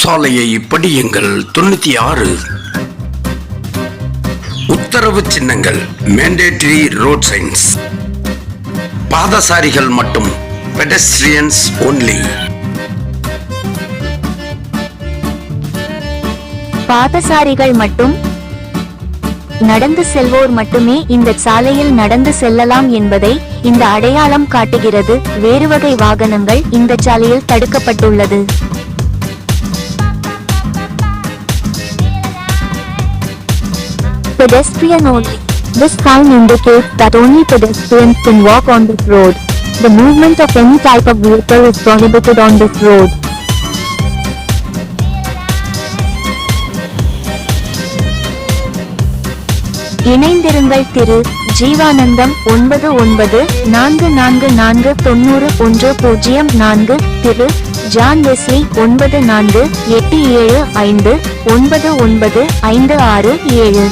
சாலையை படியுங்கள். தொண்ணூத்தி ஆறு உத்தரவு சின்னங்கள். மேண்டேட்டரி ரோட் சைன்ஸ் பாதசாரிகள் மட்டும். பெடஸ்ட்ரியன்ஸ் ஒன்லி பாதசாரிகள் மட்டும். நடந்து செல்வோர் மட்டுமே இந்த சாலையில் நடந்து செல்லலாம் என்பதை இந்த அடையாளம் காட்டுகிறது. வேறு வகை வாகனங்கள் இந்த சாலையில் தடுக்கப்பட்டுள்ளது. Pedestrian only. This sign indicates that only pedestrians can walk on this road. The movement of any type of vehicle is prohibited on this road. இணைந்திருங்கள் திரு ஜீவானந்தம் ஒன்பது ஒன்பது நான்கு நான்கு நான்கு தொண்ணூறு ஒன்று பூஜ்ஜியம் நான்கு திரு ஜான் லெஸ்லி ஒன்பது நான்கு எட்டு ஏழு ஐந்து ஒன்பது ஒன்பது ஐந்து ஆறு ஏழு